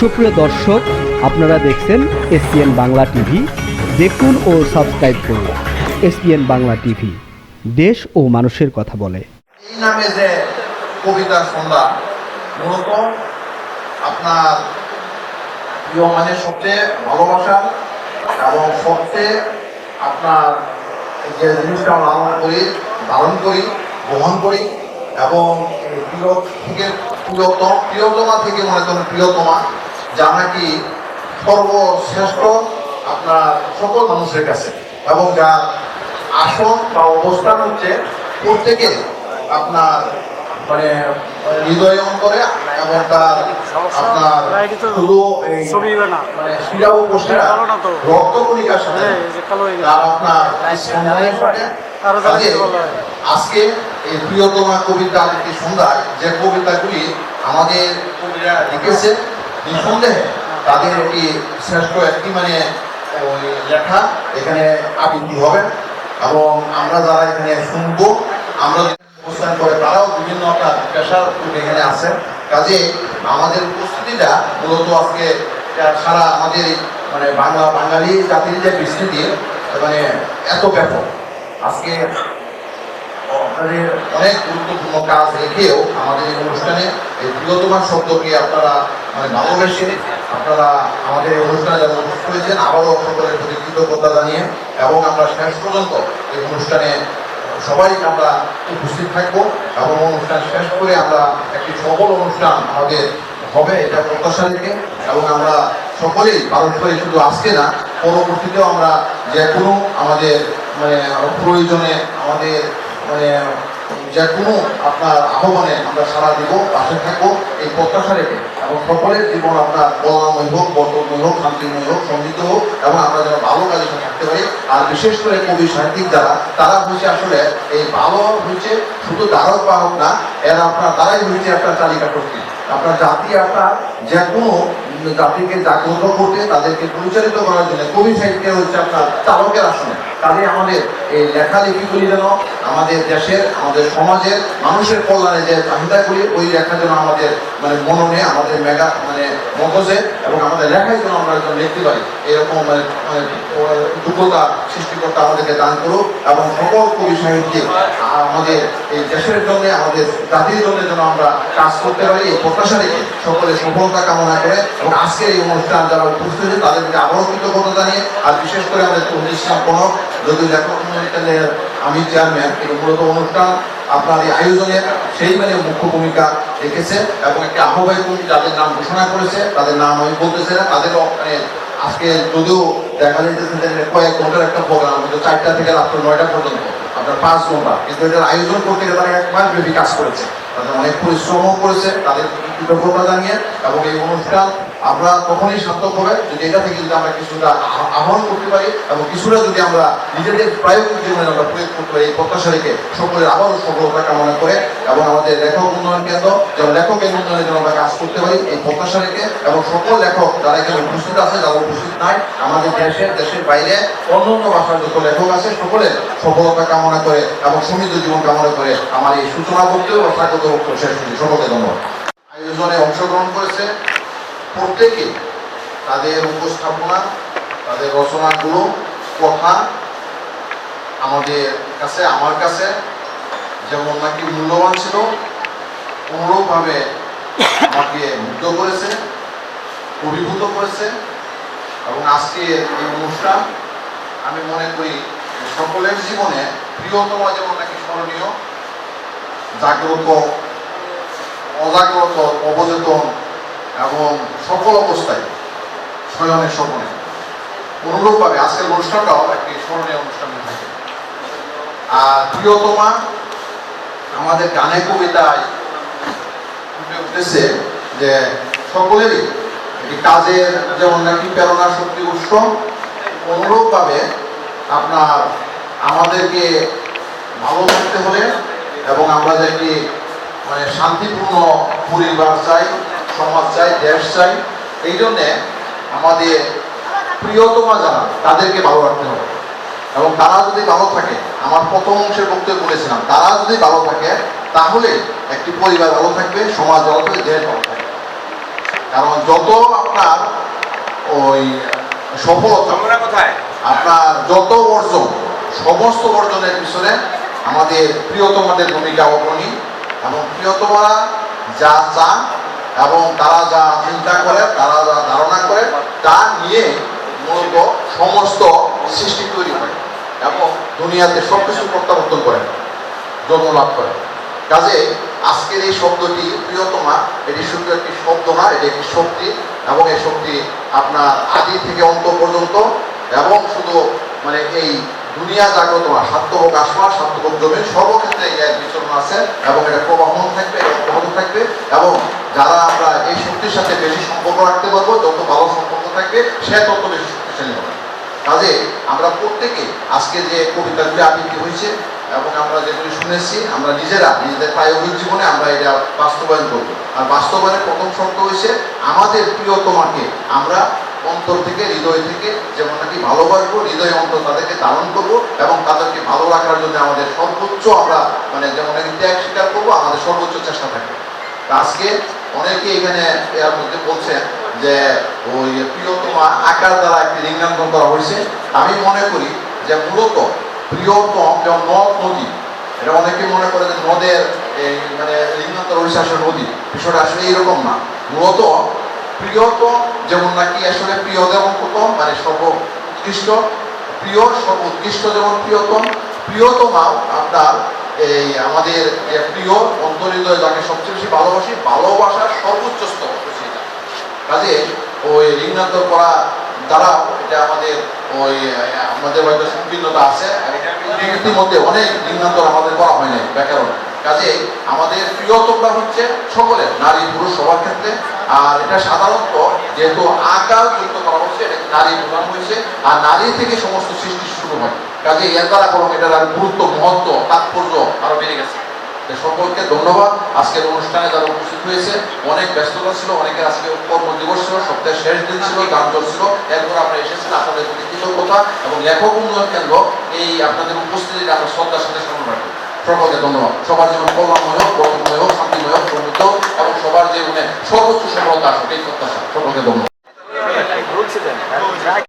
সুপ্রিয় দর্শক, আপনারা দেখছেন এসপিএন বাংলা টিভি। দেখুন ও সাবস্ক্রাইব করুন এসপিএন বাংলা টিভি। দেশ ও মানুষের কথা বলে। এই নামে যে কবিতার সন্ধ্যা মূলত আপনার প্রিয় মানে সবচেয়ে ভালোবাসার এবং সবচেয়ে আপনার যে জিনিসটা আমরা লালন করি, ধারণ করি গ্রহণ করি এবং প্রিয় থেকে প্রিয়তম, প্রিয়তমা থেকে মনে করেন প্রিয়তমা। যা নাকি সর্বশ্রেষ্ঠ আপনার সকল মানুষের কাছে। এবং যার আসন বা অবস্থান হচ্ছে প্রত্যেকে আপনার মানে হৃদয় অন্তরে এবং তার আপনার এই মানে শিরা ও কোষেরা রক্ত কণিকার সাথে তার আপনার সাথে। আজকে এই প্রিয়তমা কবিতা সন্ধ্যায় যে কবিতাগুলি আমাদের কবিরা লিখেছে নিঃসন্দেহে তাদের একটি শ্রেষ্ঠ একটি মানে লেখা, এখানে আবৃত্তি হবে। এবং আমরা যারা এখানে শুনব, আমরা অবস্থান করে, তারাও বিভিন্ন আপনার পেশার এখানে আছেন। কাজে আমাদের উপস্থিতিটা মূলত আজকে সারা আমাদের মানে বাংলা, বাঙালি জাতির যে বিস্তৃতি মানে এত ব্যাপক। আজকে আপনাদের অনেক গুরুত্বপূর্ণ কাজ রেখেও আমাদের এই অনুষ্ঠানে এই প্রিয়তমার শব্দকে আপনারা মানে ভালোবেসে আপনারা আমাদের এই অনুষ্ঠানে যারা উপস্থিত হয়েছেন, আবারও সকলের প্রতি কৃতজ্ঞতা জানিয়ে এবং আমরা শেষ পর্যন্ত এই অনুষ্ঠানে সবাই আমরা উপস্থিত থাকব এবং অনুষ্ঠান শেষ করে আমরা একটি সফল অনুষ্ঠান আমাদের হবে, এটা প্রত্যাশা রেখে এবং আমরা সকলেই পারস্পরিক শুধু আজকে না, পরবর্তীতেও আমরা যে কোনো আমাদের মানে প্রয়োজনে আমাদের মানে যে কোনো আপনার আহ্বানে আমরা সারা দিব, পাশে থাকব, এই প্রত্যাশা রেখে। এবং সকলের জীবন আপনার কল্যাণময় হোক বর্তময় হোক, শান্তিময় হোক, সমৃদ্ধ হোক, এবং আমরা যেন ভালো কাজে থাকতে পারি। আর বিশেষ করে কবি সাহিত্যিক যারা, তারা হচ্ছে আসলে এই ভালো হচ্ছে শুধু ধারক বাহক না, এরা আপনার, তারাই হচ্ছে একটা তালিকা প্রকৃতি আপনার জাতি, আপনার যে কোনো জাতিকে জাগ্রত করতে, তাদেরকে পরিচালিত করার জন্য কবি সাহিত্যের হচ্ছে আপনার চালকের আসনে। তাহলে আমাদের এই লেখালেখিগুলি যেন আমাদের দেশের, আমাদের সমাজের, মানুষের কল্যাণে যে চাহিদাগুলি, ওই লেখা যেন আমাদের মানে মননে, আমাদের মেগা মানে মগজে এবং আমাদের লেখায় যেন আমরা যেন লিখতে পারি। এরকম মানে মানে যোগ্যতা সৃষ্টিকর্তা আমাদেরকে দান করুক এবং সকল কবি সাহিত্যিক আমাদের এই দেশের জন্য, আমাদের জাতির জন্য যেন আমরা কাজ করতে পারি, এই প্রত্যাশা রেখে সকলে সফলতা কামনা করে এবং আজকের এই অনুষ্ঠান যারা উপস্থিত তাদেরকে আবারও কৃতজ্ঞতা আর বিশেষ করে আমাদের চল্লিশ ইসলাম কনক যদি লেখক আমি চেয়ারম্যান কিন্তু মূলত অনুষ্ঠান আপনার এই আয়োজনের সেই মানে মুখ্য ভূমিকা রেখেছে এবং একটি আহ্বায়ক কমিটি যাদের নাম ঘোষণা করেছে, তাদের নাম আমি বলতেছি না, তাদেরও মানে আজকে যদিও দেখা যাইতেছে কয়েক ঘণ্টার একটা প্রোগ্রাম কিন্তু চারটা থেকে রাত্র নয়টা পর্যন্ত, আপনার পাঁচ ঘণ্টা। কিন্তু এটার আয়োজন করতে তারা এক মাস ব্যাপী কাজ করেছে। তাদের অনেক পরিশ্রমও করেছে, তাদের কৃতজ্ঞতা জানিয়ে এবং এই অনুষ্ঠান আমরা তখনই সার্থক হবে যদি এটা থেকে যদি আমরা কিছুটা আহ্বান করতে পারি এবং কিছুটা যদি আমরা নিজেদের প্রায়োগিক জীবনে আমরা প্রয়োগ করতে পারি, এই প্রত্যাশা রেখে সকলের আবারও সফলতা কামনা করে এবং আমাদের লেখক উন্নয়ন কেন্দ্র যেন লেখকের উন্নয়নের জন্য আমরা কাজ করতে পারি, এই প্রত্যাশা রেখে এবং সকল লেখক যারা এখানে উপস্থিত আছে, যারা উপস্থিত নাই, আমাদের দেশের দেশের বাইরে অন্য অন্য ভাষার যত লেখক আছে, সকলের সফলতা কামনা করে এবং সমৃদ্ধ জীবন কামনা করে আমার এই সূচনা করতে ও স্বাগত শেষ করছি। সকলকে ধন্যবাদ। আয়োজনে অংশগ্রহণ করেছে প্রত্যেকে তাদের উপস্থাপনা, তাদের রচনাগুলো, কথা আমাদের কাছে, আমার কাছে যেমন নাকি মূল্যবান ছিল, অনুরূপভাবে আমাকে মুগ্ধ করেছে, অভিভূত করেছে এবং আজকে এই অনুষ্ঠান আমি মনে করি সকলের জীবনে প্রিয়তম যেমন নাকি স্মরণীয়, জাগ্রত, অজাগ্রত, অবচেতন এবং সকল অবস্থায় শয়নের স্বপ্নে অনুরূপভাবে আজকের অনুষ্ঠানটাও একটি স্মরণীয় অনুষ্ঠান থাকে। আর প্রিয়তমা আমাদের গানে কবিতায় ফুটে যে সকলেরই একটি কাজের যেমন নাকি প্রেরণা শক্তি উৎস, অনুরূপভাবে আপনার আমাদেরকে ভালো থাকতে হলে এবং আমরা যে মানে শান্তিপূর্ণ পরিবার চাই, সমাজ চাই, দেশ চাই, এই জন্যে আমাদের প্রিয়তমা যারা তাদেরকে ভালো রাখতে হবে। এবং তারা যদি ভালো থাকে আমার প্রথম অংশের বক্তব্য বলেছিলাম তারা যদি ভালো থাকে তাহলে একটি পরিবার ভালো থাকবে সমাজ ভালো থাকবে দেশ ভালো থাকবে। কারণ যত আপনার ওই সফলতা আপনার যত অর্জন সমস্ত অর্জনের পিছনে আমাদের প্রিয়তমাদের ভূমিকা অগ্রণী। এবং প্রিয়তমারা যা চান এবং তারা যা চিন্তা করে, তারা যা ধারণা করে, তা নিয়ে মূলত সমস্ত সৃষ্টি তৈরি হয় এবং দুনিয়াতে সব কিছু প্রত্যাবর্তন করেন জন্ম লাভ করে। কাজে আজকের এই শব্দটি প্রিয়তমা, এটি শুধু একটি শব্দ না, এটি একটি শক্তি, এবং এই শক্তি আপনার আদি থেকে অন্ত পর্যন্ত, এবং শুধু মানে এই দুনিয়া জাগ্রত না সাত্যভোগ আসমা সাত্যভোগ জমিন, সর্বক্ষেত্রে এর বিচরণ আছে, এবং এটা প্রবাহমান থাকবে এটা অব্যাহত থাকবে এবং যারা আমরা এই শক্তির সাথে বেশি সম্পর্ক রাখতে পারব যত ভালো সম্পর্ক থাকবে সে তত কাজে আমরা প্রত্যেকে আজকে যে কবিতাগুলি আবৃত্তি হয়েছে এবং আমরা যেগুলি শুনেছি, আমরা নিজেরা, নিজেদের প্রায়োগিক জীবনে আমরা এটা বাস্তবায়ন করব। আর বাস্তবায়নের প্রথম শর্ত হয়েছে, আমাদের প্রিয়তমাকে আমরা অন্তর থেকে, হৃদয় থেকে যেমন নাকি ভালোবাসবো, হৃদয় অন্তর তাদেরকে ধারণ করব এবং তাদেরকে ভালো রাখার জন্য আমাদের সর্বোচ্চ আমরা মানে যেমন নাকি ত্যাগ স্বীকার করব, আমাদের সর্বোচ্চ চেষ্টা থাকবে। তা আজকে অনেকে এখানে এর মধ্যে বলছেন যে ওই প্রিয়তমা আকার দ্বারা একটি রিঙ্গাঙ্কন করা হয়েছে, আমি মনে করি যে মূলত প্রিয়তম যেমন নদ নদী, এটা অনেকে মনে করে যে নদের এই মানে রিঙ্গান্তর হয়েছে আসলে নদী, বিষয়টা আসলে এইরকম না মূলত প্রিয়তম যেমন নাকি আসলে প্রিয় যেমন প্রথম মানে সর্বোৎকৃষ্ট, প্রিয় সর্ব উৎকৃষ্ট যেমন প্রিয়তম, প্রিয়তমাও আপনার এই আমাদের প্রিয় অন্তরিদয় যাকে সবচেয়ে বেশি ভালোবাসি, ভালোবাসার সর্বোচ্চ স্তর। কাজে ওই ঋণান্তর করা দ্বারাও এটা আমাদের ওই আমাদের হয়তো সংকীর্ণতা আছে ইংরেজির মধ্যে অনেক ঋণান্তর আমাদের করা হয় নাই, ব্যাকরণ। কাজে আমাদের প্রিয়তমটা হচ্ছে সকলের নারী, পুরুষ সবার ক্ষেত্রে, আর এটা সাধারণত যেহেতু আকার যুক্ত করা হচ্ছে, এটা নারী প্রধান হয়েছে, আর নারী থেকে সমস্ত সৃষ্টি শুরু হয়। কাজে এর দ্বারা কোনো এটার গুরুত্ব, মহত্ব, তাৎপর্য আরও বেড়ে গেছে। সকলকে ধন্যবাদ। আজকের অনুষ্ঠানে যারা উপস্থিত হয়েছে, অনেক ব্যস্ততা ছিল, অনেকের আজকে কর্মদিবস ছিল, সপ্তাহের শেষ দিন ছিল, গান চলছিল। এরপর আমরা এসেছেন আপনাদের প্রতি কৃতজ্ঞতা এবং লেখক উন্নয়ন কেন্দ্র এই আপনাদের উপস্থিতিটা আমরা শ্রদ্ধার সাথে স্মরণ রাখি সকলকে ধন্যবাদ। সবার জীবন কল্যাণময় হোক বর্তমানময় হোক, শান্তিময় হোক, সমৃদ্ধ এবং সবার জীবনে সর্বোচ্চ সফলতা আসুক, এই প্রত্যাশা। সকলকে ধন্যবাদ।